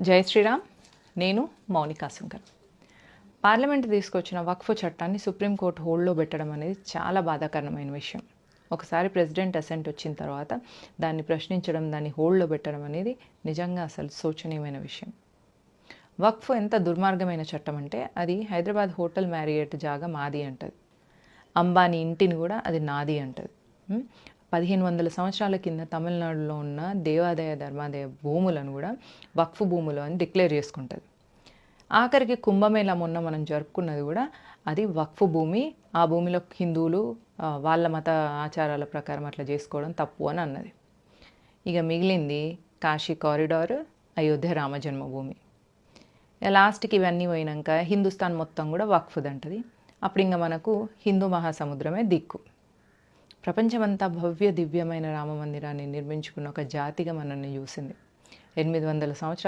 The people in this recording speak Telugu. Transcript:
జై శ్రీరామ్. నేను మౌనికా శంకర్. పార్లమెంట్ తీసుకొచ్చిన వక్ఫ్ చట్టాన్ని సుప్రీంకోర్టు హోల్డ్లో పెట్టడం అనేది చాలా బాధాకరమైన విషయం. ఒకసారి ప్రెసిడెంట్ అసెంట్ వచ్చిన తర్వాత దాన్ని ప్రశ్నించడం దాన్ని హోల్డ్లో పెట్టడం అనేది నిజంగా అసలు శోచనీయమైన విషయం. వక్ఫ్ ఎంత దుర్మార్గమైన చట్టం అంటే అది హైదరాబాద్ హోటల్ మ్యారియట్ జాగా మాది అంటది. అంబానీ ఇంటిని కూడా అది నాది అంటది. పదిహేను వందల సంవత్సరాల కింద తమిళనాడులో ఉన్న దేవాదాయ ధర్మాదాయ భూములను కూడా వక్ఫ్ భూములు అని డిక్లేర్ చేసుకుంటుంది. ఆఖరికి కుంభమేళా మొన్న మనం జరుపుకున్నది కూడా అది వక్ఫ్ భూమి ఆ భూమిలో హిందువులు వాళ్ళ మత ఆచారాల ప్రకారం అట్లా చేసుకోవడం తప్పు అని అన్నది. ఇక మిగిలింది కాశీ కారిడార్ అయోధ్య రామజన్మభూమి ఇక లాస్ట్కి ఇవన్నీ పోయినాక హిందుస్థాన్ మొత్తం కూడా వక్ఫ్ది అంటది అప్పుడు ఇంకా మనకు హిందూ మహాసముద్రమే దిక్కు. ప్రపంచమంతా భవ్య దివ్యమైన రామ మందిరాన్ని నిర్మించుకున్న ఒక జాతిగా మనల్ని చూసింది. ఎనిమిది వందల సంవత్సరాలు